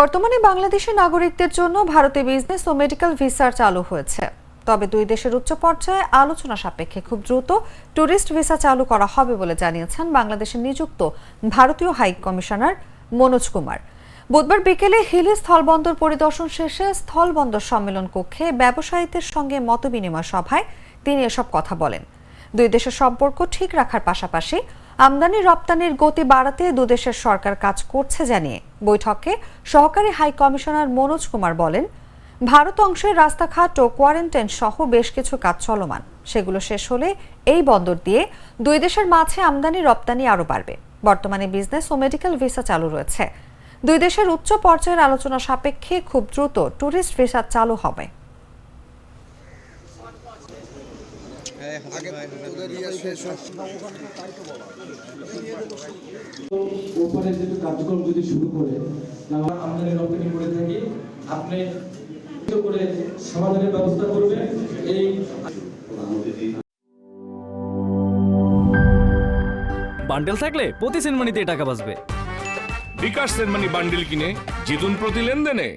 বর্তমানে বাংলাদেশের নাগরিকদের জন্য ভারতে বিজনেস ও মেডিকেল ভিসা চালু হয়েছে। তবে দুই দেশের উচ্চ পর্যায়ে আলোচনা সাপেক্ষে খুব দ্রুত ট্যুরিস্ট ভিসা চালু করা হবে বলে জানিয়েছেন বাংলাদেশে নিযুক্ত ভারতীয় হাই কমিশনার মনোজ কুমার। বুধবার বিকেলে হিলি স্থলবন্দর পরিদর্শন শেষে স্থলবন্দর সম্মেলন কক্ষে ব্যবসায়ীদের সঙ্গে মতবিনিময় সভায় তিনি এসব কথা বলেন। দুই দেশের সম্পর্ক ঠিক রাখার পাশাপাশি আমদানি রপ্তানির গতি বাড়াতে দুদেশের সরকার কাজ করছে জানিয়ে বৈঠকে সহকারী হাই কমিশনার মনোজ কুমার বলেন, ভারত অংশের রাস্তাঘাট ও কোয়ারেন্টাইন সহ বেশ কিছু কাজ চলমান। সেগুলো শেষ হলে এই বন্দর দিয়ে দুই দেশের মাঝে আমদানি রপ্তানি আরও বাড়বে। বর্তমানে বিজনেস ও মেডিকেল ভিসা চালু রয়েছে। দুই দেশের উচ্চ পর্যায়ের আলোচনা সাপেক্ষে খুব দ্রুত ট্যুরিস্ট ভিসা চালু হবে। ওপরে যেহেতু কার্যক্রম যদি শুরু করে আমরা আমদানি রপ্তানি করে থাকি। আপনি করে সমাধানের ব্যবস্থা করবেন। এই বান্ডেল থাকলে প্রতি সেনমানিতে টাকা বাঁচবে। বিকাশ সেনমানি বান্ডিল কিনে জিতুন প্রতি লেনদেনে।